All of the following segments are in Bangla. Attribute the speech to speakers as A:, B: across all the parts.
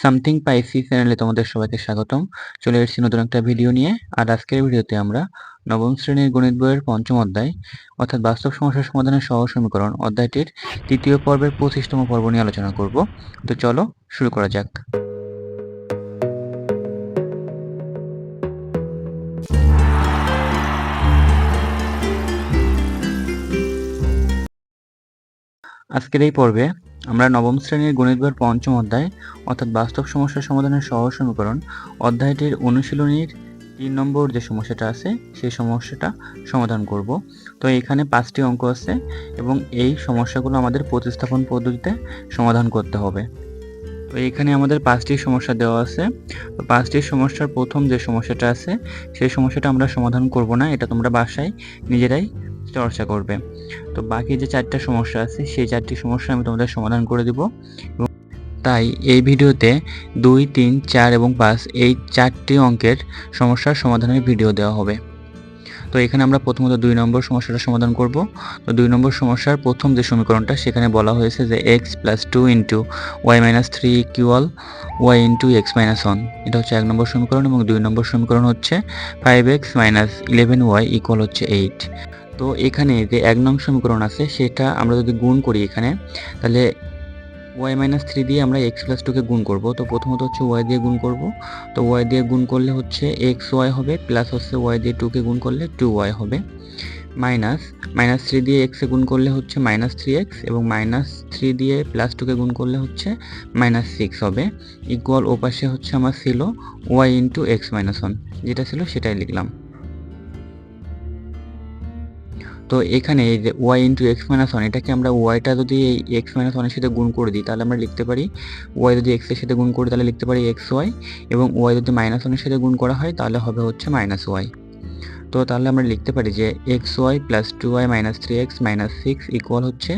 A: সামথিং পাইসি চ্যানেলে তোমাদের সবাইকে স্বাগতম। চলে এসেছি নতুন একটা ভিডিও নিয়ে। আর আজকের ভিডিওতে আমরা নবম শ্রেণির গণিত বইয়ের পঞ্চম অধ্যায়, অর্থাৎ বাস্তব সমস্যার সমাধানের সহ সমীকরণ অধ্যায়টির তৃতীয় পর্বের পঁচিশতম পর্ব নিয়ে আলোচনা করব। তো চলো শুরু করা যাক। আজকের এই পর্বে আমরা নবম শ্রেণির গণিত পঞ্চম অধ্যায়, অর্থাৎ বাস্তব সমস্যার সমাধানের সহজ সমীকরণ অধ্যায়টির অনুশীলনীর তিন নম্বর যে সমস্যাটা আছে, সেই সমস্যাটা সমাধান করব। তো এখানে পাঁচটি অঙ্ক আছে এবং এই সমস্যাগুলো আমাদের প্রতিস্থাপন পদ্ধতিতে সমাধান করতে হবে। তো এখানে আমাদের পাঁচটি সমস্যা দেওয়া আছে। তো পাঁচটি সমস্যার প্রথম যে সমস্যাটা আছে, সেই সমস্যাটা আমরা সমাধান করব না, এটা তোমরা বাসায় নিজেরাই চর্চা করবে। তো বাকি যে চারটা সমস্যা আছে, সেই চারটি সমস্যা আমি তোমাদের সমাধান করে দিব। তাই এই ভিডিওতে দুই, তিন, চার এবং পাঁচ এই চারটি অঙ্কের সমস্যার সমাধানের ভিডিও দেওয়া হবে। তো এখানে আমরা প্রথমত দুই নম্বর সমস্যাটা সমাধান করব। তো দুই নম্বর সমস্যার প্রথম যে সমীকরণটা, সেখানে বলা হয়েছে যে x plus two into y minus three equal y into x minus one এটা হচ্ছে এক নম্বর সমীকরণ এবং দুই নম্বর সমীকরণ হচ্ছে five x minus eleven y equal হচ্ছে এইট তো এখানে যে এক নং সমীকরণ আছে, সেটা আমরা যদি গুণ করি এখানে, তাহলে ওয়াই মাইনাস থ্রি দিয়ে আমরা এক্স প্লাস টুকে গুণ করব। তো প্রথমত হচ্ছে ওয়াই দিয়ে গুণ করব। তো ওয়াই দিয়ে গুণ করলে হচ্ছে এক্স ওয়াই হবে প্লাস হচ্ছে ওয়াই দিয়ে টুকে গুণ করলে টু ওয়াই হবে। মাইনাস মাইনাস থ্রি দিয়ে এক্সে গুণ করলে হচ্ছে মাইনাস থ্রি এক্স এবং মাইনাস থ্রি দিয়ে প্লাস টুকে গুণ করলে হচ্ছে মাইনাস সিক্স হবে। ইকুয়াল ওপাশে হচ্ছে আমার ছিল y into x minus one যেটা ছিল সেটাই লিখলাম। তো এখানে y into x minus one এটাকে আমরা ওয়াইটা যদি এই এক্স মাইনাস ওয়ানের সাথে গুণ করে দিই, তাহলে আমরা লিখতে পারি ওয়াই যদি এক্সের সাথে গুণ করি, তাহলে লিখতে পারি এক্স ওয়াই এবং ওয়াই যদি মাইনাস ওয়ানের সাথে গুণ করা হয়, তাহলে হবে হচ্ছে মাইনাস ওয়াই তো তাহলে আমরা লিখতে পারি যে x y plus two y minus three x minus six equal হচ্ছে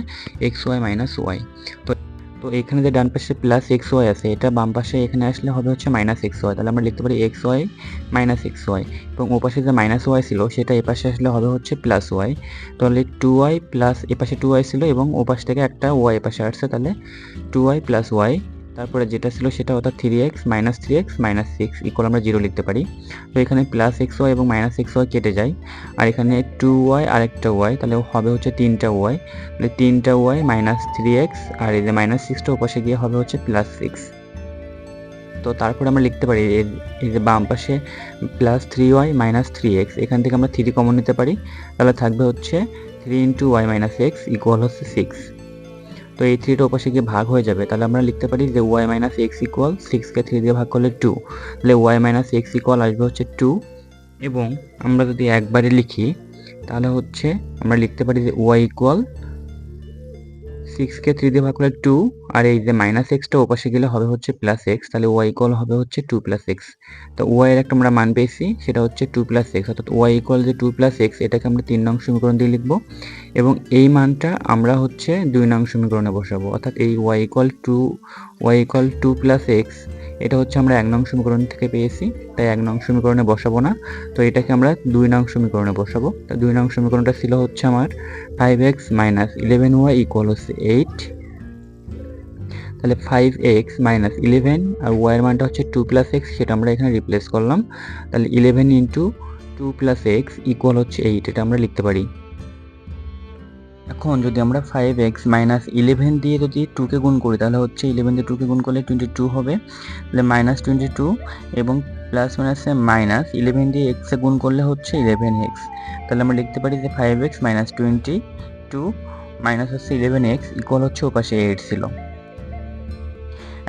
A: এক্স ওয়াই মাইনাস ওয়াই তো তো এখানে যে ডান পাশে প্লাস এক্স ওয়াই আছে, এটা বাম পাশে এখানে আসলে হবে হচ্ছে মাইনাস এক্স ওয়াই তাহলে আমরা লিখতে পারি x y minus x y এবং ও পাশে যে মাইনাস ওয়াই ছিল, সেটা এ পাশে আসলে হবে হচ্ছে প্লাস ওয়াই তাহলে টু ওয়াই প্লাস এ পাশে টু ওয়াই ছিল এবং ও পাশ থেকে একটা ওয়াই এ পাশে আসছে, তাহলে টু ওয়াই প্লাস ওয়াই তারপরে যেটা ছিল সেটা অর্থাৎ three x minus three x minus six equal আমরা জিরো লিখতে পারি। তো এখানে প্লাস এক্স ওয়াই এবং মাইনাস এক্স ওয়াই কেটে যায়। আর এখানে টু ওয়াই আর একটা ওয়াই তাহলে হবে হচ্ছে তিনটা ওয়াই তাহলে তিনটা ওয়াই মাইনাস থ্রি এক্স আর এই যে মাইনাস সিক্সটা ওপাশে গিয়ে হবে হচ্ছে প্লাস সিক্স তো তারপরে আমরা লিখতে পারি, এই যে বাম পাশে plus three y minus three x এখান থেকে আমরা থ্রি কমন নিতে পারি। তাহলে থাকবে হচ্ছে three into y minus x equal হচ্ছে সিক্স তো এই থ্রিটা ওপাশে গিয়ে ভাগ হয়ে যাবে, তাহলে আমরা লিখতে পারি যে ওয়াই মাইনাস এক্স ইকুয়াল সিক্সকে থ্রি দিয়ে ভাগ করলে টু তাহলে ওয়াই মাইনাস এক্স ইকুয়াল আসবে হচ্ছে টু এবং আমরা যদি একবারে লিখি, তাহলে হচ্ছে আমরা লিখতে পারি যে ওয়াই ইকুয়াল সিক্সকে থ্রি দিয়ে ভাগ করলে টু আর এই যে মাইনাস এক্সটা ওপাশে গেলে হবে হচ্ছে প্লাস এক্স তাহলে ওয়াই ইকুয়াল হবে হচ্ছে টু প্লাস এক্স তো এর একটা আমরা মান পেয়েছি, সেটা হচ্ছে টু প্লাস এক্স অর্থাৎ ওয়াই ইকুয়াল যে টু প্লাস এক্স এটাকে আমরা তিন নং সমীকরণ দিয়ে লিখব। এবং এই মানটা আমরা হচ্ছে দুই নং সমীকরণে বসাবো, অর্থাৎ এই y equal two y equal two plus x এটা হচ্ছে আমরা এক নং সমীকরণ থেকে পেয়েছি, তাই এক নং সমীকরণে বসাবো না। তো এটাকে আমরা দুই নং সমীকরণে বসাবো। তা দুই নং সমীকরণটা ছিল হচ্ছে আমার five x minus eleven y equal হচ্ছে এইট তাহলে ফাইভ এক্স মাইনাস ইলেভেন আর ওয়াইয়ের মানটা হচ্ছে টু প্লাস এক্স সেটা আমরা এখানে রিপ্লেস করলাম। তাহলে eleven into two plus x equal হচ্ছে এইট এটা আমরা লিখতে পারি। এখন যদি আমরা ফাইভ এক্স মাইনাস ইলেভেন দিয়ে যদি টুকে গুণ করি, তাহলে হচ্ছে ইলেভেন দিয়ে টুকে গুণ করলে টোয়েন্টি টু হবে। তাহলে মাইনাস টোয়েন্টি টু এবং প্লাস মাইনাসে মাইনাস ইলেভেন দিয়ে এক্সে গুণ করলে হচ্ছে ইলেভেন এক্স তাহলে আমরা লিখতে পারি যে five x minus twenty two minus হচ্ছে ইলেভেন এক্স ইকুয়াল হচ্ছে ওপাশে এইট ছিল।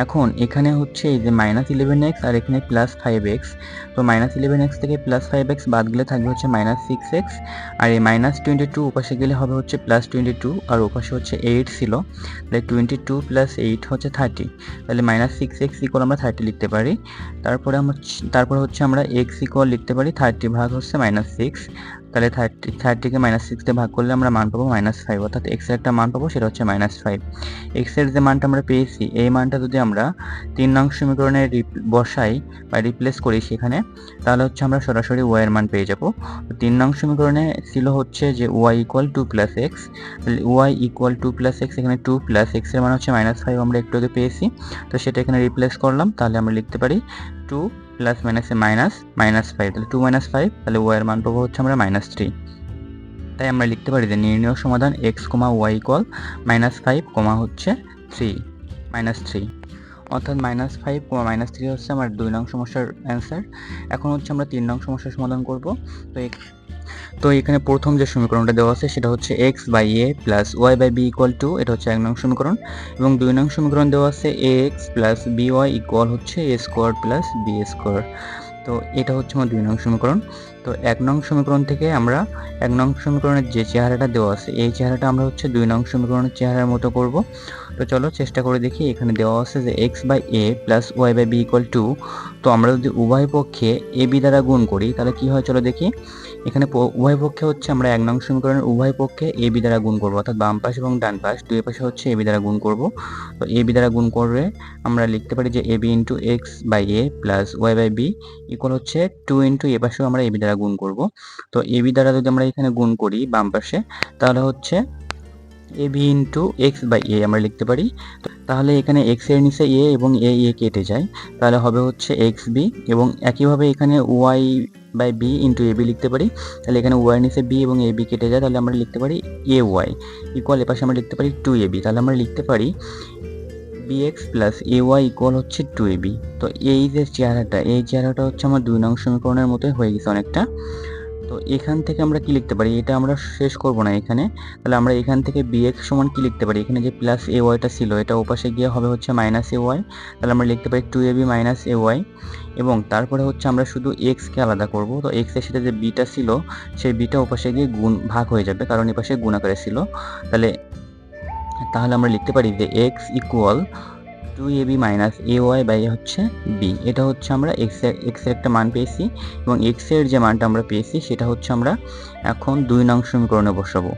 A: এখন এখানে হচ্ছে এই যে মাইনাস ইলেভেন এক্স আর এখানে প্লাস ফাইভ এক্স তো মাইনাস ইলেভেন এক্স থেকে প্লাস ফাইভ এক্স বাদ গেলে থাকবে হচ্ছে মাইনাস সিক্স এক্স আর এই মাইনাস টোয়েন্টি টু ওপাশে গেলে হবে হচ্ছে প্লাস টোয়েন্টি টু আর ওপাশে হচ্ছে এইট ছিল। তাহলে টোয়েন্টি টু প্লাস এইট হচ্ছে থার্টি তাহলে মাইনাস সিক্স এক্স ইকুয়াল আমরা থার্টি লিখতে পারি। তারপরে আমরা তারপরে হচ্ছে আমরা এক্স ইকুয়াল লিখতে পারি। থার্টি ভাগ হচ্ছে মাইনাস সিক্স তাহলে থার্টি থার্টিকে মাইনাস সিক্স ভাগ করলে আমরা মান পাবো মাইনাস ফাইভ অর্থাৎ এক্সের একটা মান পাবো, সেটা হচ্ছে মাইনাস ফাইভ এক্সের যে মানটা আমরা পেয়েছি, এই মানটা যদি আমরা তিন নং সমীকরণে বসাই বা রিপ্লেস করি সেখানে, তাহলে হচ্ছে আমরা সরাসরি ওয়াই এর মান পেয়ে যাব। তিন নং সমীকরণে ছিল হচ্ছে যে y equal two plus x y equal two plus x এখানে টু প্লাস এক্সের মান হচ্ছে মাইনাস ফাইভ আমরা একটু আগে পেয়েছি, তো সেটা এখানে রিপ্লেস করলাম, তাহলে আমরা লিখতে পারি টু প্লাস মাইনাসে মাইনাস মাইনাস ফাইভ তাহলে টু মাইনাস ফাইভ তাহলে ওয়ের মান পাবো হচ্ছে আমরা মাইনাস থ্রি তাই আমরা লিখতে পারি যে নির্ণয় সমাধান x comma y equal minus five comma হচ্ছে থ্রি মাইনাস থ্রি অর্থাৎ minus five comma minus three হচ্ছে আমার দুই নং সমস্যার অ্যান্সার এখন হচ্ছে আমরা তিন নং সমস্যার সমাধান করব। তো তো এখানে প্রথম যে সমীকরণটা দেওয়া আছে সেটা হচ্ছে x by a plus y by b equal two এটা হচ্ছে এক নং সমীকরণ। এবং দুই নং সমীকরণ দেওয়া আছে a x plus b y equal হচ্ছে a square plus b square তো এটা হচ্ছে আমার দুই নং সমীকরণ। তো এক নং সমীকরণ থেকে আমরা এক নং সমীকরণের যে চেহারাটা দেওয়া আছে, এই চেহারাটা আমরা হচ্ছে দুই নং সমীকরণের চেহারার মতো করব। তো চলো চেষ্টা করে দেখি, এখানে দেওয়া আছে যে x by a plus y by b equal two তো আমরা যদি উভয় পক্ষে এ বি দ্বারা গুণ করি, তাহলে কি হয় চলো দেখি, এখানে উভয় পক্ষে হচ্ছে আমরা এক নং সমীকরণের উভয় পক্ষে এ বি দ্বারা গুণ করব, অর্থাৎ বাম পাশ এবং ডান পাশ, দুই পাশে হচ্ছে এ বি দ্বারা গুণ করব, তো এ বি দ্বারা গুণ করলে আমরা লিখতে পারি যে a b into x by a plus y by b equal হচ্ছে টু ইন্টু এ পাশেও আমরা এ বি দ্বারা গুণ করব, তো এ বি দ্বারা যদি আমরা এখানে গুণ করি বাম পাশে, তাহলে হচ্ছে a b into x by a আমরা লিখতে পারি। তাহলে এখানে এক্সের নিচে এ এবং এ এ কেটে যায়। তাহলে হবে হচ্ছে এক্স বি এবং একইভাবে এখানে y by b into a b লিখতে পারি। তাহলে এখানে ওয়াই নিচে বি এবং এ বি কেটে যায়। তাহলে আমরা লিখতে পারি এ ওয়াই ইকুয়াল এপাশে আমরা লিখতে পারি টু এ বি তাহলে আমরা লিখতে পারি b x plus a y equal হচ্ছে টু এ বি তো এই যে চেহারাটা, এই চেহারাটা হচ্ছে আমার দুই নং সমীকরণের মতোই হয়ে গেছে অনেকটা। এখান থেকে আমরা কি লিখতে পারি? এটা আমরা শেষ করব না এখানে। তাহলে আমরা এখান থেকে বিএক্স সমান কি লিখতে পারি? এখানে যে প্লাস এ ওয়াইটা ছিল, এটা ওপাশে গিয়ে হবে হচ্ছে মাইনাস এ ওয়াই তাহলে আমরা লিখতে পারি two a b minus a y এবং তারপরে হচ্ছে আমরা শুধু এক্সকে আলাদা করব। তো এক্সের সাথে যে বিটা ছিল, সেই বিটা ওপাশে গিয়ে গুণ, ভাগ হয়ে যাবে, কারণ এপাশে গুণ আকারে ছিল। তাহলে তাহলে আমরা লিখতে পারি যে x equal two a b minus a y by হচ্ছে বি এটা হচ্ছে আমরা এক্সের এক্সের একটা মান পেয়েছি এবং এক্সের যে মানটা আমরা পেয়েছি সেটা হচ্ছে আমরা এখন দুই নং সমীকরণে বসাবো।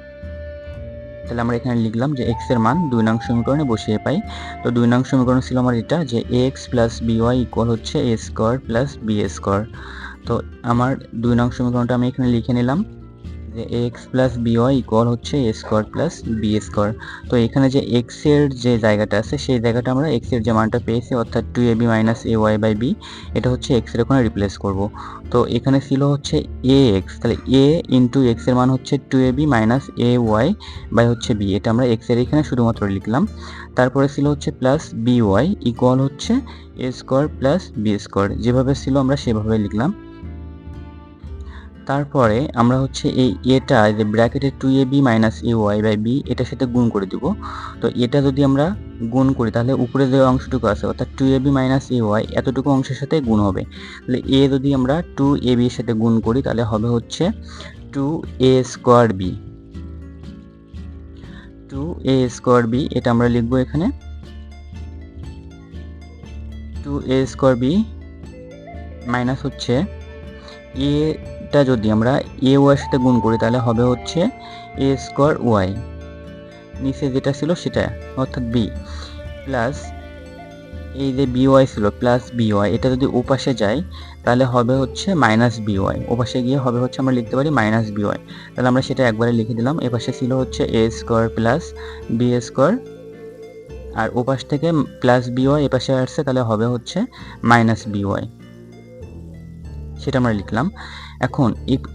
A: তাহলে আমরা এখানে লিখলাম যে এক্সের মান দুই নং সমীকরণে বসিয়ে পাই। তো দুই নং সমীকরণ ছিল আমার এটা যে a x plus b y equal হচ্ছে a square plus b square তো আমার দুই নং সমীকরণটা আমি এখানে লিখে নিলাম। যে x plus b y equal হচ্ছে a square plus b square তো এখানে যে এক্সের যে জায়গাটা আছে, সেই জায়গাটা আমরা এক্সের যে মানটা পেয়েছি, অর্থাৎ two a b minus a y by b এটা হচ্ছে এক্সের ওখানে রিপ্লেস করব। তো এখানে ছিল হচ্ছে এ এক্স তাহলে এ ইন্টু এক্সের মান হচ্ছে two a b minus a y by হচ্ছে বি এটা আমরা এক্সের এখানে শুধুমাত্র লিখলাম। তারপরে ছিল হচ্ছে প্লাস বি ওয়াই ইকুয়াল হচ্ছে a square plus b square যেভাবে ছিল আমরা সেভাবে লিখলাম। তারপরে আমরা হচ্ছে এই এটা যে ব্র্যাকেটে two a b minus a y by b এটার সাথে গুণ করে দিব। তো এটা যদি আমরা গুণ করি, তাহলে উপরে যে অংশটুকু আছে, অর্থাৎ two a b minus a y এতটুকু অংশের সাথে গুণ হবে। তাহলে এ যদি আমরা টু এ বি এর সাথে গুণ করি, তাহলে হবে হচ্ছে two a square b two a square b এটা আমরা লিখব এখানে। Two a square b minus হচ্ছে এ টা যদি আমরা এ ওয়াই সাথে গুণ করি, তাহলে হবে হচ্ছে এ স্কোয়ার ওয়াই নিচে যেটা ছিল সেটা, অর্থাৎ বি প্লাস এই যে বি ওয়াই ছিল প্লাস বি ওয়াই এটা যদি ওপাশে যায়, তাহলে হবে হচ্ছে মাইনাস বি ওয়াই ওপাশে গিয়ে হবে হচ্ছে আমরা লিখতে পারি মাইনাস বি ওয়াই তাহলে আমরা সেটা একবারে লিখে দিলাম, এপাশে ছিল হচ্ছে a square plus b square আর ওপাশ থেকে প্লাস বি ওয়াই এপাশে আসছে, তাহলে হবে হচ্ছে মাইনাস বি ওয়াই সেটা আমরা লিখলাম। এখন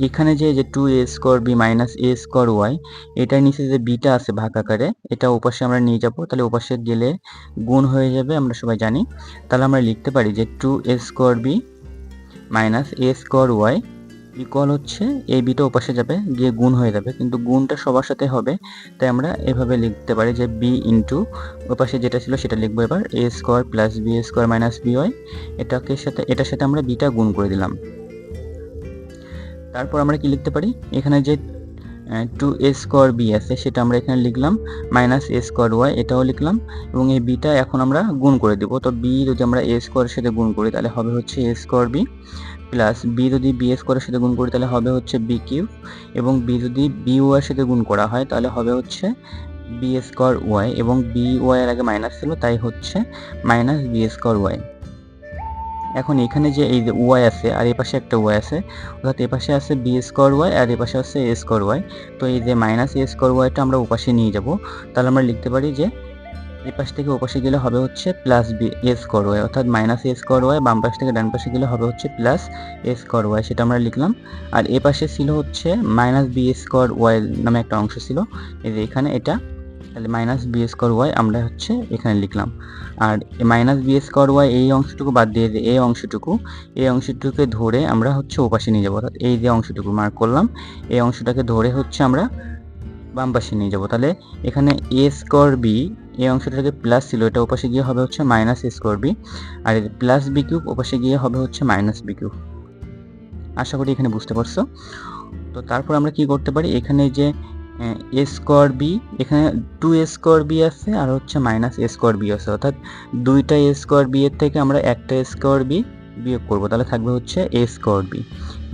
A: এখানে যে যে two a square b minus a square y এটার নিচে যে বিটা আছে ভাগ আকারে, এটা ওপাশে আমরা নিয়ে যাব। তাহলে ওপাশে গেলে গুণ হয়ে যাবে, আমরা সবাই জানি। তাহলে আমরা লিখতে পারি যে two a square b minus a square y equal হচ্ছে এই বিটা ওপাশে যাবে, গিয়ে গুণ হয়ে যাবে। কিন্তু গুণটা সবার সাথে হবে, তাই আমরা এভাবে লিখতে পারি যে বি ইন্টু ওপাশে যেটা ছিল সেটা লিখব এবার a square plus b square minus b y এটাকে সাথে, এটার সাথে আমরা বিটা গুণ করে দিলাম। তারপর আমরা কি লিখতে পারি? এখানে যে টু এ স্কোয়ার বি আছে, সেটা আমরা এখানে লিখলাম মাইনাস এ স্কোয়ার ওয়াই এটাও লিখলাম, এবং এই বিটা এখন আমরা গুণ করে দেবো। তো বি যদি আমরা এ স্কোয়ারের সাথে গুণ করি, তাহলে হবে হচ্ছে a square b plus b যদি বি স্কোয়ারের সাথে গুণ করি, তাহলে হবে হচ্ছে বি কিউ এবং বি যদি বি ওয়াইয়ের সাথে গুণ করা হয়, তাহলে হবে হচ্ছে বি স্কোয়ার ওয়াই এবং বি ওয়াই এর আগে মাইনাস ছিল, তাই হচ্ছে মাইনাস বি স্কোয়ার ওয়াই এখন এখানে যে এই ওয়াই আছে, আর এই পাশে একটা ওয়াই আছে, অর্থাৎ এ পাশে আছে বি স্কোয়ার ওয়াই আর এ পাশে আছে এ স্কোয়ার ওয়াই তো এই যে মাইনাস এ স্কোয়ার ওয়াইটা আমরা ওপাশে নিয়ে যাব। তাহলে আমরা লিখতে পারি যে এই পাশ থেকে ওপাশে গেলে হবে হচ্ছে plus b a square y অর্থাৎ মাইনাস এ স্কোয়ার ওয়াই বাম পাশ থেকে ডান পাশে গেলে হবে হচ্ছে প্লাস এ স্কোয়ার ওয়াই সেটা আমরা লিখলাম। আর এ পাশে ছিল হচ্ছে মাইনাস বি স্কোয়ার ওয়াই নামে একটা অংশ ছিল। এই যে এখানে এটা তাহলে মাইনাস বি স্কোয়ার ওয়াই আমরা হচ্ছে এখানে লিখলাম। আর মাইনাস বি স্কোয়ার ওয়াই এই অংশটুকু বাদ দিয়ে এই অংশটুকু, এই অংশটুকুকে ধরে আমরা হচ্ছে ওপাশে নিয়ে যাব। অর্থাৎ এই যে অংশটুকু মার্ক করলাম, এই অংশটাকে ধরে হচ্ছে আমরা বাম পাশে নিয়ে যাব। তাহলে এখানে এ স্কোয়ার বি এই অংশটাকে প্লাস ছিল, এটা ওপাশে গিয়ে হবে হচ্ছে মাইনাস এ স্কোয়ার বি আর প্লাস বি কিউব ওপাশে গিয়ে হবে হচ্ছে মাইনাস বি কিউব আশা করি এখানে বুঝতে পারছ। তো তারপর আমরা কি করতে পারি? এখানে যে এ স্কোয়ার বি, এখানে টু এ স্কোয়ার বি আছে আর হচ্ছে মাইনাস এ স্কোয়ার বি আছে। অর্থাৎ দুইটা এ স্কোয়ার বি এর থেকে আমরা একটা স্কোয়ার বি বিয়োগ করব। তাহলে থাকবে হচ্ছে এ স্কোয়ার বি।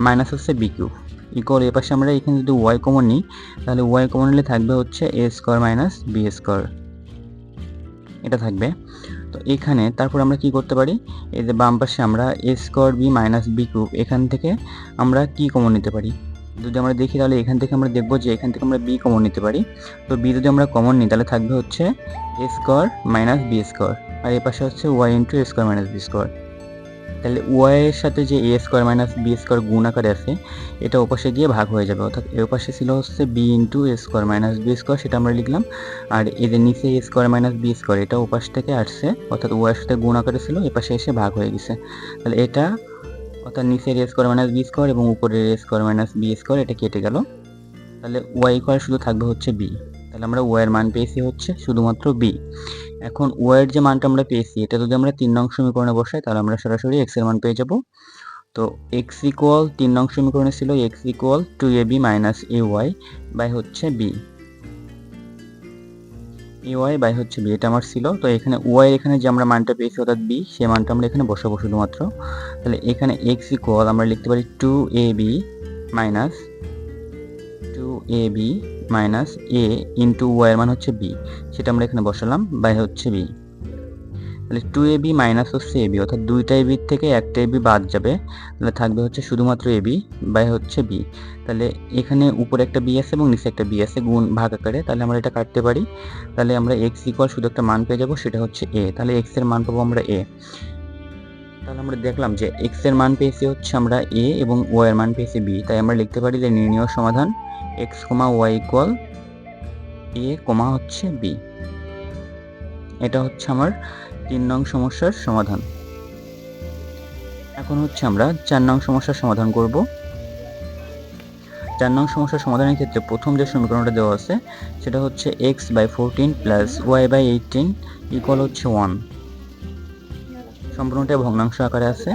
A: মাইনাস হচ্ছে বি কিউব ইকুয়াল এ পাশে আমরা এখানে যদি ওয়াই কমন নিই, তাহলে ওয়াই কমন নিলে থাকবে হচ্ছে a square minus b square. এটা থাকবে। তো এখানে তারপর আমরা কি করতে পারি? এই যে বাম পাশে আমরা a square b minus b cube এখান থেকে আমরা কি কমন নিতে পারি? যদি আমরা দেখি তাহলে এখান থেকে আমরা দেখব যে এখান থেকে আমরা বি কমন নিতে পারি। তো বি যদি আমরা কমন নিই, তাহলে থাকবে হচ্ছে a square minus b square আর এ পাশে হচ্ছে y into a square minus b square তাহলে ওয়াই এর সাথে যে a square minus b square গুণ আকারে আছে, এটা ওপাশে গিয়ে ভাগ হয়ে যাবে। অর্থাৎ এ পাশে ছিল হচ্ছে b into a square minus b square সেটা আমরা লিখলাম। আর যে নিচে a square minus b square এটা ওপাশ থেকে আসছে। অর্থাৎ ওয়াই এর সাথে গুণ আকারে ছিল, এ পাশে এসে ভাগ হয়ে গেছে। তাহলে এটা অর্থাৎ নিচের a square minus b square এবং উপরের a square minus b square এটা কেটে গেল। তাহলে ওয়াই ইকুয়াল শুধু থাকবে হচ্ছে বি তাহলে আমরা ওয়াইয়ের মান পেয়েছি হচ্ছে শুধুমাত্র বি এখন ওয়াইয়ের যে মানটা আমরা পেয়েছি, এটা যদি আমরা তিন নং সমীকরণে বসাই, তাহলে আমরা সরাসরি এক্সের মান পেয়ে যাব। তো এক্স ইকুয়াল তিন নং সমীকরণে ছিল x equal two a b minus a y by হচ্ছে বি ওয়াই বাই হচ্ছে বি এটা আমার ছিল। তো এখানে ওয়াই এখানে যে আমরা মানটা পেয়েছি, অর্থাৎ বি সেই মানটা আমরা এখানে বসাবো শুধুমাত্র। তাহলে এখানে এক্স ইকুয়াল আমরা লিখতে পারি two a b minus two a b minus a into ওয়াইয়ের মান হচ্ছে বি সেটা আমরা এখানে বসালাম বাই হচ্ছে বি তাহলে টু এ বি মাইনাস হচ্ছে এ বি অর্থাৎ দুইটা এবির থেকে একটা এ বি বাদ যাবে। তাহলে থাকবে হচ্ছে শুধুমাত্র এ বি বাই হচ্ছে বি তাহলে এখানে উপরে একটা বি আছে এবং নিচে একটা বি আছে গুণ ভাগ আকারে, তাহলে আমরা এটা কাটতে পারি। তাহলে আমরা এক্স ইকুয়াল শুধু একটা মান পেয়ে যাব, সেটা হচ্ছে এ তাহলে এক্সের মান পাবো আমরা এ তাহলে আমরা দেখলাম যে এক্সের মান পেয়েছি হচ্ছে আমরা এ এবং ওয়াই এর মান পেয়েছি বি তাই আমরা লিখতে পারি যে নির্ণয় সমাধান x comma y equal a comma হচ্ছে বি এটা হচ্ছে আমার তিন নং সমস্যার সমাধান। এখন হচ্ছে আমরা চার নং সমস্যার সমাধান করব। চার নং সমস্যার সমাধানের ক্ষেত্রে প্রথম যে সমীকরণটা দেওয়া আছে, সেটা হচ্ছে x by fourteen plus y by eighteen equal হচ্ছে ওয়ান সম্পূর্ণটা ভগ্নাংশ আকারে আছে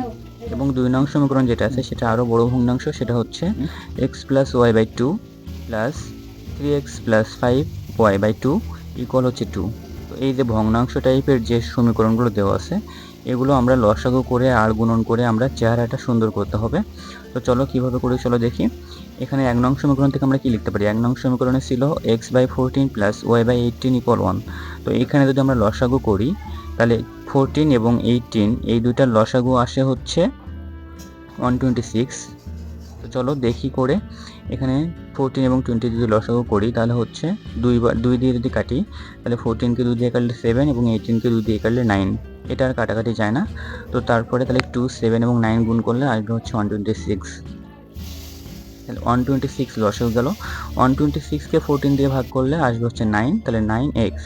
A: এবং দুই নং সমীকরণ যেটা আছে, সেটা আরও বড় ভগ্নাংশ, সেটা হচ্ছে x plus y by two plus three x plus five y by two equal হচ্ছে টু তো এই যে ভগ্নাংশ টাইপের যে সমীকরণগুলো দেওয়া আছে, এগুলো আমরা লসাগু করে আর গুণন করে আমরা চেহারাটা সুন্দর করতে হবে। তো চলো কীভাবে করি, চলো দেখি। এখানে এক নং সমীকরণ থেকে আমরা কি লিখতে পারি? এক নং সমীকরণে ছিল x by fourteen plus y by eighteen equal one তো এখানে যদি আমরা লসাগু করি, তাহলে ফোরটিন এবং এইটিন এই দুইটার লসাগু আসে হচ্ছে ওয়ান টোয়েন্টি সিক্স তো চলো দেখি করে এখানে ফোরটিন এবং টোয়েন্টি যদি লসাগু করি, তাহলে হচ্ছে দুইবার দুই দিয়ে যদি কাটি, তাহলে ফোরটিনকে দুই দিয়ে কাটলে সেভেন এবং এইটিনকে দুই দিয়ে কাটলে নাইন এটা আর কাটাকাটি যায় না। তো তারপরে তাহলে টু সেভেন এবং নাইন গুণ করলে আসবে হচ্ছে ওয়ান টোয়েন্টি সিক্স তাহলে ওয়ান টোয়েন্টি সিক্স লসাগু গেল। ওয়ান টোয়েন্টি সিক্সকে ফোরটিন দিয়ে ভাগ করলে আসবে হচ্ছে নাইন তাহলে nine x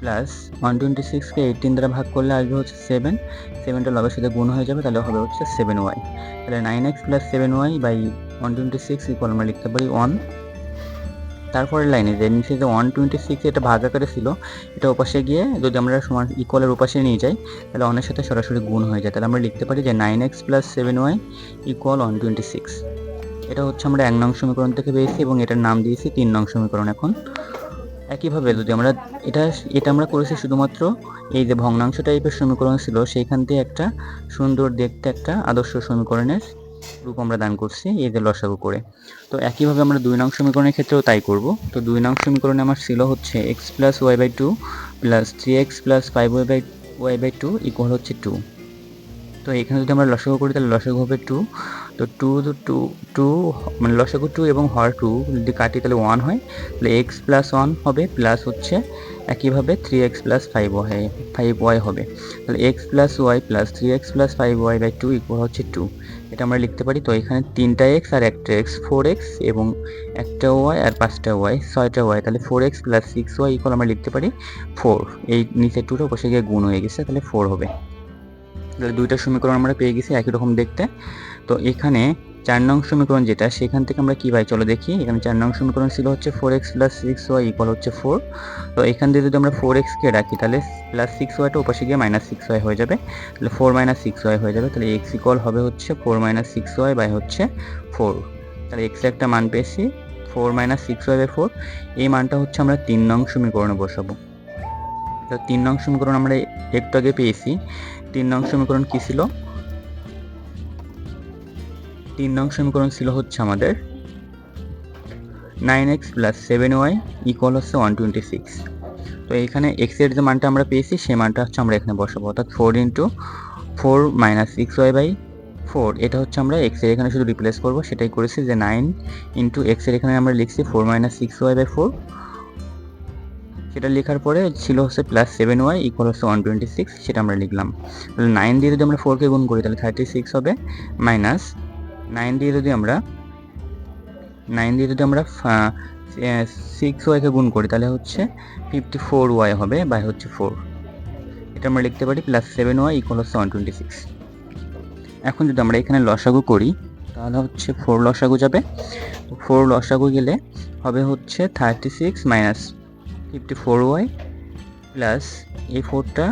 A: plus one twenty সিক্সকে eighteen দ্বারা ভাগ করলে আসবে হচ্ছে সেভেন সেভেনটা লবের সাথে গুণ হয়ে যাবে, তাহলে হবে হচ্ছে সেভেন ওয়াই তাহলে nine x plus seven y by one twenty six equal আমরা লিখতে পারি ওয়ান তারপরের লাইনে যে নিচে যে ওয়ান টোয়েন্টি সিক্স এটা ভাগ আকারে ছিল, এটা ওপাশে গিয়ে যদি আমরা সমান ইকুয়ালের ওপাশে নিয়ে যাই, তাহলে অনের সাথে সরাসরি গুণ হয়ে যায়। তাহলে আমরা লিখতে পারি যে nine x plus seven y equal one twenty six এটা হচ্ছে আমরা এক নং সমীকরণ থেকে পেয়েছি এবং এটার নাম দিয়েছি তিন নং সমীকরণ এখন। একইভাবে যদি আমরা এটা এটা আমরা করেছি শুধুমাত্র এই যে ভগ্নাংশ টাইপের সমীকরণ ছিল, সেইখান থেকে একটা সুন্দর দেখতে একটা আদর্শ সমীকরণের রূপ আমরা দান করছি এই যে লসাগু করে। তো একইভাবে আমরা দুই নং সমীকরণের ক্ষেত্রেও তাই করব। তো দুই নং সমীকরণে আমার ছিল হচ্ছে x plus y by two plus three x plus five y by y by two equal হচ্ছে টু তো এখানে যদি আমরা লসাগু করি, তাহলে লসাগু হবে টু তো টু টু টু মানে লসাগু টু এবং হর টু যদি কাটি তাহলে ওয়ান হয়, তাহলে এক্স প্লাস ওয়ান হবে প্লাস হচ্ছে একইভাবে three x plus five y five y হবে। তাহলে x plus y plus three x plus five y by two equal হচ্ছে টু এটা আমরা লিখতে পারি, তো এখানে তিনটা এক্স আর একটা এক্স ফোর এক্স এবং একটা ওয়াই আর পাঁচটা ওয়াই ছয়টা ওয়াই তাহলে four x plus six y equal আমরা লিখতে পারি ফোর এই নিচে টুটা বসে গিয়ে গুণ হয়ে গেছে, তাহলে ফোর হবে। তাহলে দুইটা সমীকরণ আমরা পেয়ে গেছি একই রকম দেখতে। তো এখানে চার নং সমীকরণ যেটা, সেখান থেকে আমরা কী পাই? চলো দেখি। এখানে চার নং সমীকরণ ছিল হচ্ছে four x plus six y equal হচ্ছে ফোর তো এখান থেকে যদি আমরা ফোর এক্সকে রাখি, তাহলে প্লাস সিক্স ওয়াইটা ওপাশে গিয়ে মাইনাস সিক্স ওয়াই হয়ে যাবে। তাহলে ফোর মাইনাস সিক্স ওয়াই হয়ে যাবে। তাহলে এক্স ইকুয়াল হবে হচ্ছে four minus six y by হচ্ছে ফোর তাহলে এক্সের একটা মান পেয়েছি four minus six y by four এই মানটা হচ্ছে আমরা তিন নং সমীকরণে বসাবো। তো তিন নং সমীকরণ আমরা একটু আগে পেয়েছি। তিন নং সমীকরণ কী ছিল? তিন নং সমীকরণ ছিল হচ্ছে আমাদের nine x plus seven y equal হচ্ছে ওয়ান টোয়েন্টি সিক্স। তো এখানে এক্সের যে মানটা আমরা পেয়েছি, সেই মানটা হচ্ছে আমরা এখানে বসাবো। অর্থাৎ four into four minus six y by four, এটা হচ্ছে আমরা এক্সের এখানে শুধু রিপ্লেস করব, সেটাই করেছি যে নাইন ইন্টু এক্সের এখানে আমরা লিখছি four minus six y by four. সেটা লেখার পরে ছিল হচ্ছে প্লাস সেভেন ওয়াই ইকুয়াল হচ্ছে ওয়ান টোয়েন্টি সিক্স সেটা আমরা লিখলাম। তাহলে নাইন দিয়ে যদি আমরা ফোরকে গুণ করি, তাহলে থার্টি সিক্স হবে মাইনাস নাইন দিয়ে যদি আমরা নাইন দিয়ে যদি আমরা সিক্স ওয়াইকে গুণ করি, তাহলে হচ্ছে ফিফটি ফোর ওয়াই হবে বাই হচ্ছে ফোর এটা আমরা লিখতে পারি প্লাস সেভেন ওয়াই ইকুয়াল হচ্ছে ওয়ান টোয়েন্টি সিক্স এখন যদি আমরা এখানে লসাগু করি, তাহলে হচ্ছে ফোর লসাগু যাবে। ফোর লসাগু গেলে হবে হচ্ছে thirty six minus fifty four y plus এই ফোরটা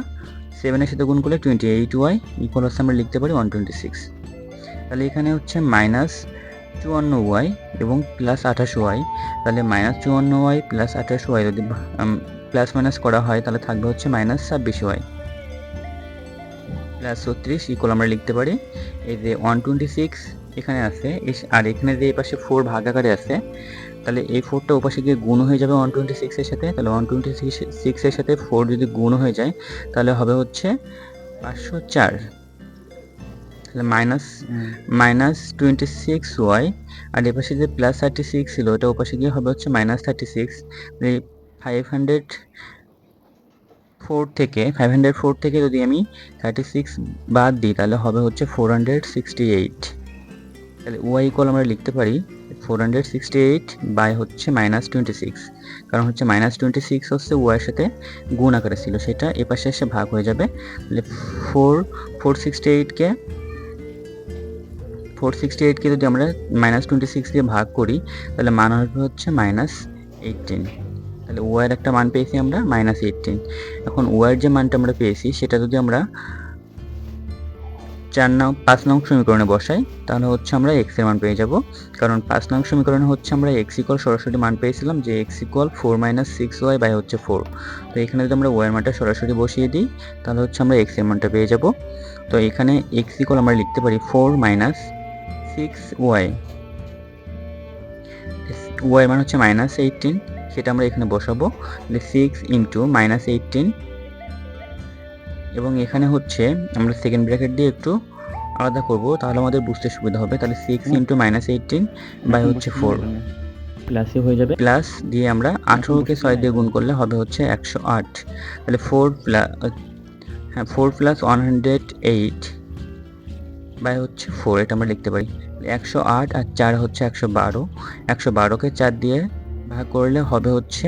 A: সেভেনের সাথে গুণ করলে টোয়েন্টি এইট ওয়াই ইকুয়াল হচ্ছে আমরা লিখতে পারি ওয়ান টোয়েন্টি সিক্স তাহলে এখানে হচ্ছে মাইনাস চুয়ান্ন ওয়াই এবং প্লাস আঠাশ ওয়াই তাহলে মাইনাস চুয়ান্ন ওয়াই প্লাস আঠাশ ওয়াই যদি প্লাস মাইনাস করা হয়, তাহলে থাকবে হচ্ছে মাইনাস ছাব্বিশ ওয়াই প্লাস ছত্রিশ ইকুয়াল আমরা লিখতে পারি। এই যে ওয়ান টোয়েন্টি সিক্স এখানে আছে আর এখানে যে এই পাশে ফোর ভাগাকারে আছে তাহলে এই ফোরটা ওপাশে গিয়ে গুণ হয়ে যাবে ওয়ান টোয়েন্টি সিক্সের সাথে। তাহলে ওয়ান টোয়েন্টি সিক্সের সাথে ফোর যদি গুণ হয়ে যায় তাহলে হবে হচ্ছে পাঁচশো চার। তাহলে minus minus twenty six y আর এপাশে যে প্লাস থার্টি সিক্স ছিল ওটা ওপাশে গিয়ে হবে হচ্ছে minus thirty six five hundred four থেকে ফাইভ হান্ড্রেড ফোর থেকে যদি আমি থার্টি সিক্স বাদ দিই তাহলে হবে হচ্ছে ফোর হান্ড্রেড সিক্সটি এইট তাহলে ওয়াই ইকুয়াল আমরা লিখতে পারি four hundred sixty eight by হচ্ছে মাইনাস টোয়েন্টি সিক্স কারণ হচ্ছে মাইনাস টোয়েন্টি সিক্স হচ্ছে ওয়াইয়ের সাথে গুণ আকারে ছিল, সেটা এপাশে এসে ভাগ হয়ে যাবে। তাহলে ফোর ফোর সিক্সটি এইটকে ফোর সিক্সটি এইটকে যদি আমরা মাইনাস টোয়েন্টি সিক্স দিয়ে ভাগ করি, তাহলে মান হবে হচ্ছে মাইনাস এইটিন তাহলে ওয়াইয়ের একটা মান পেয়েছি আমরা মাইনাস এইটিন এখন ওয়াইয়ের যে মানটা আমরা পেয়েছি, সেটা যদি আমরা চার নং, পাঁচ নং সমীকরণে বসাই, তাহলে হচ্ছে আমরা এক্সের মান পেয়ে যাব। কারণ পাঁচ নং সমীকরণে হচ্ছে আমরা এক্স ইকুয়াল সরাসরি মান পেয়েছিলাম যে x equal four minus six y by হচ্ছে ফোর তো এখানে যদি আমরা ওয়াই মানটা সরাসরি বসিয়ে দিই, তাহলে হচ্ছে আমরা এক্সের মানটা পেয়ে যাব। তো এখানে এক্স ইকুয়াল আমরা লিখতে পারি four minus six y y মান হচ্ছে মাইনাস এইটিন সেটা আমরা এখানে বসাবো। সিক্স ইন্টু মাইনাস এইটিন এবং এখানে হচ্ছে আমরা সেকেন্ড ব্র্যাকেট দিয়ে একটু আলাদা করব তাহলে আমাদের বুঝতে সুবিধা হবে। তাহলে six into minus eighteen by হচ্ছে ফোর প্লাসে হয়ে যাবে। প্লাস দিয়ে আমরা আঠেরোকে ছয় দিয়ে গুণ করলে হবে হচ্ছে একশো আট। তাহলে ফোর প্লাস হ্যাঁ four plus one hundred eight by হচ্ছে ফোর এটা আমরা লিখতে পারি। একশো আট আর চার হচ্ছে একশো বারো। একশো বারোকে চার দিয়ে ভাগ করলে হবে হচ্ছে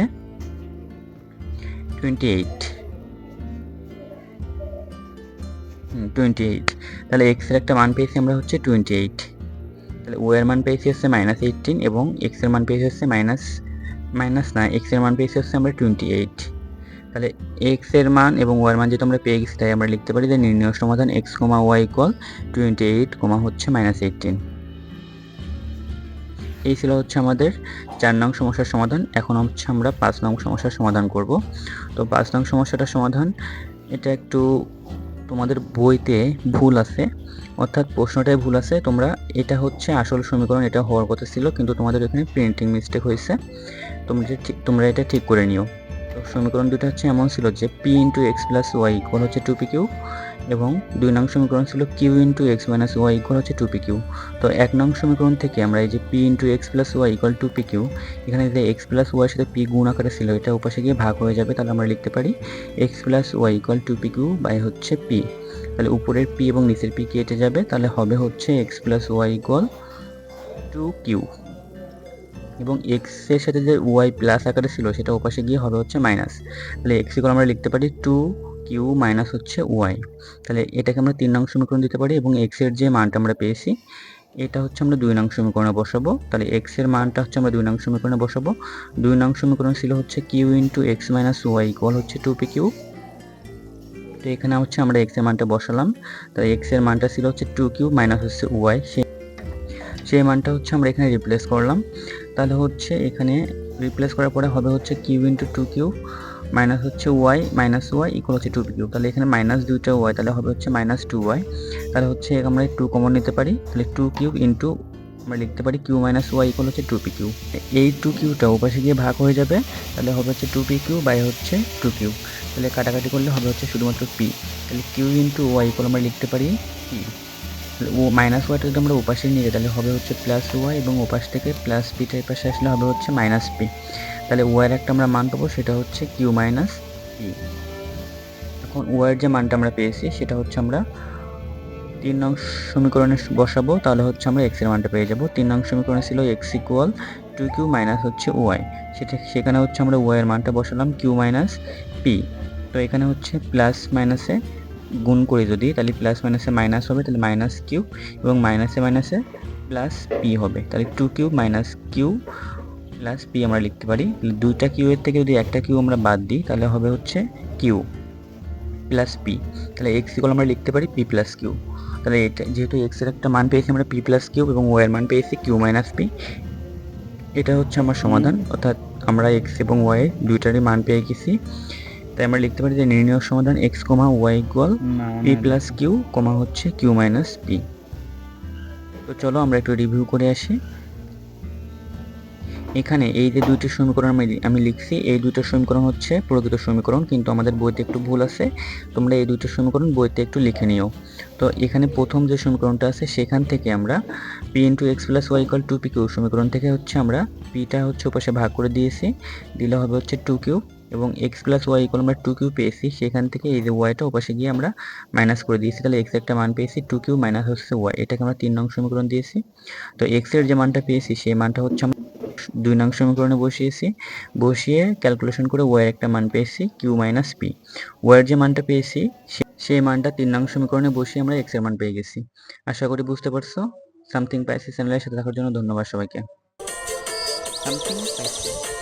A: টোয়েন্টি এইট টোয়েন্টি এইট তাহলে এক্সের একটা মান পেয়েছি আমরা হচ্ছে টোয়েন্টি এইট তাহলে ও মান পেয়েছি হচ্ছে মাইনাস এইটিন এবং এক্সের মান পেয়েছি হচ্ছে মাইনাস মাইনাস না এক্সের মান পেয়েছি হচ্ছে আমরা টোয়েন্টি এইট তাহলে এক্সের মান এবং ওয়াই মান যেটা আমরা পেয়ে গেছি, তাই আমরা লিখতে পারি যে নির্ণয় সমাধান x comma y equal twenty eight comma হচ্ছে মাইনাস এইটিন এই ছিল হচ্ছে আমাদের চার নং সমস্যার সমাধান। এখন হচ্ছে আমরা পাঁচ নং সমস্যার সমাধান করব। তো পাঁচ নং সমস্যাটার সমাধান, এটা একটু তোমাদের বইতে ভুল আছে, অর্থাৎ প্রশ্নটাই ভুল আছে, তোমরা এটা হচ্ছে আসল সমীকরণ, এটা হওয়ার কথা ছিল, কিন্তু তোমাদের এখানে প্রিন্টিং মিস্টেক হয়েছে, তোমরা তোমরা এটা ঠিক করে নিও। সমীকরণ দুটো হচ্ছে এমন ছিল যে p into x plus y equal হচ্ছে টু পি কিউ এবং দুই নং সমীকরণ ছিল q into x minus y equal হচ্ছে টু পি কিউ তো এক নং সমীকরণ থেকে আমরা এই যে p into x plus y equal two p q এখানে যে এক্স প্লাস ওয়াইয়ের সাথে পি গুণ আকারে ছিল, এটা উপাশে গিয়ে ভাগ হয়ে যাবে, তাহলে আমরা লিখতে পারি x plus y equal two p q by হচ্ছে পি তাহলে উপরের পি এবং নিচের পি কেটে যাবে, তাহলে হবে হচ্ছে x plus y equal two q এবং এক্সের সাথে যে ওয়াই প্লাস আকারে ছিল, সেটা ওপাশে গিয়ে হবে হচ্ছে মাইনাস তাহলে এক্স ইকুয়াল আমরা লিখতে পারি টু কিউ মাইনাস হচ্ছে ওয়াই তাহলে এটাকে আমরা তিন নং সমীকরণ দিতে পারি এবং এক্সের যে মানটা আমরা পেয়েছি, এটা হচ্ছে আমরা দুই নং সমীকরণে বসাবো। তাহলে এক্সের মানটা হচ্ছে আমরা দুই নং সমীকরণে বসাবো। দুই নং সমীকরণ ছিল হচ্ছে q into x minus y equal হচ্ছে টু পি কিউ তো এখানে হচ্ছে আমরা এক্সের মানটা বসালাম। তাহলে এক্সের মানটা ছিল হচ্ছে টু কিউ মাইনাস হচ্ছে ওয়াই সেই মানটা হচ্ছে আমরা এখানে রিপ্লেস করলাম। তাহলে হচ্ছে এখানে রিপ্লেস করার পরে হবে হচ্ছে q into two q minus হচ্ছে ওয়াই, মাইনাস ওয়াই ইকুয়াল হচ্ছে টু কিউ তাহলে এখানে মাইনাস দুইটা ওয়াই, তাহলে হবে হচ্ছে মাইনাস টু ওয়াই। তাহলে হচ্ছে আমরা টু কমন নিতে পারি। তাহলে টু কিউ ইন্টু আমরা লিখতে পারি কিউ মাইনাস ওয়াই ইকুয়াল হচ্ছে টু পি কিউ এই টু কিউটা ওপাশে গিয়ে ভাগ হয়ে যাবে, তাহলে হবে হচ্ছে টু পি কিউ বাই হচ্ছে টু কিউ তাহলে কাটাকাটি করলে হবে হচ্ছে শুধুমাত্র পি তাহলে কিউ ইন্টু ওয়াই ইকুয়াল আমরা লিখতে পারি পি ও মাইনাস ওয়াইটা যদি আমরা ওপাশে নিয়ে যাই, তাহলে হবে হচ্ছে প্লাস ওয়াই এবং ওপাশ থেকে প্লাস পিটা এই পাশে আসলে হবে হচ্ছে মাইনাস পি তাহলে ওয়াইয়ের একটা আমরা মান পাবো, সেটা হচ্ছে কিউ মাইনাস পি এখন ওয়াইয়ের যে মানটা আমরা পেয়েছি, সেটা হচ্ছে আমরা তিন নং সমীকরণে বসাবো, তাহলে হচ্ছে আমরা এক্সের মানটা পেয়ে যাব। তিন নং সমীকরণে ছিল x equal two q minus হচ্ছে ওয়াই সেটা, সেখানে হচ্ছে আমরা ওয়াইয়ের মানটা বসালাম কিউ মাইনাস পি তো এখানে হচ্ছে প্লাস মাইনাসে গুণ করি যদি, তাহলে প্লাস মাইনাসে মাইনাস হবে, তাহলে মাইনাস কিউ এবং মাইনাসে মাইনাসে প্লাস পি হবে। তাহলে two q minus q plus p আমরা লিখতে পারি। তাহলে দুইটা কিউ এর থেকে যদি একটা কিউ আমরা বাদ দিই তাহলে হবে হচ্ছে কিউ প্লাস পি তাহলে এক্স ইকুয়াল আমরা লিখতে পারি পি প্লাস কিউ তাহলে এটা যেহেতু এক্সের একটা মান পেয়েছি আমরা পি প্লাস কিউ এবং ওয়াই এর মান পেয়েছি কিউ মাইনাস পি এটা হচ্ছে আমার সমাধান। অর্থাৎ আমরা এক্স এবং ওয়াই দুইটারই মান পেয়ে গেছি। তাই আমরা লিখতে পারি যে নির্ণয় সমাধান x comma y equal p plus q comma হচ্ছে কিউ মাইনাস পি তো চলো আমরা একটু রিভিউ করে আসি। এখানে এই যে দুইটি সমীকরণ আমি আমি লিখছি, এই দুইটা সমীকরণ হচ্ছে প্রকৃত সমীকরণ, কিন্তু আমাদের বইতে একটু ভুল আছে, তোমরা এই দুইটা সমীকরণ বইতে একটু লিখে নিও। তো এখানে প্রথম যে সমীকরণটা আছে, সেখান থেকে আমরা p into x plus y equal two p q সমীকরণ থেকে হচ্ছে আমরা পিটা হচ্ছে ওপাশে ভাগ করে দিয়েছি, দিলে হবে হচ্ছে টু কিউ এবং এক্স প্লাস ওয়াই ইকুয়াল আমরা টু কিউ পেয়েছি, সেখান থেকে এই যে ওয়াইটা ওপাশে গিয়ে আমরা মাইনাস করে দিয়েছি, তাহলে এক্স একটা মান পেয়েছি টু কিউ মাইনাস হচ্ছে ওয়াই এটাকে আমরা তিন নং সমীকরণ দিয়েছি। তো এক্সের যে মানটা পেয়েছি, সেই মানটা হচ্ছে দুই নং সমীকরণে বসিয়েছি। বসিয়ে ক্যালকুলেশন করে ওয়ের একটা মান পেয়েছি কিউ মাইনাস পি ওয়ের যে মানটা পেয়েছি সেই মানটা তিন নং সমীকরণে বসিয়ে আমরা এক্সের মান পেয়ে গেছি। আশা করি বুঝতে পারছ। সামথিং পাইসি চ্যানেলের সাথে থাকার জন্য ধন্যবাদ সবাইকে। সামথিং পাইসি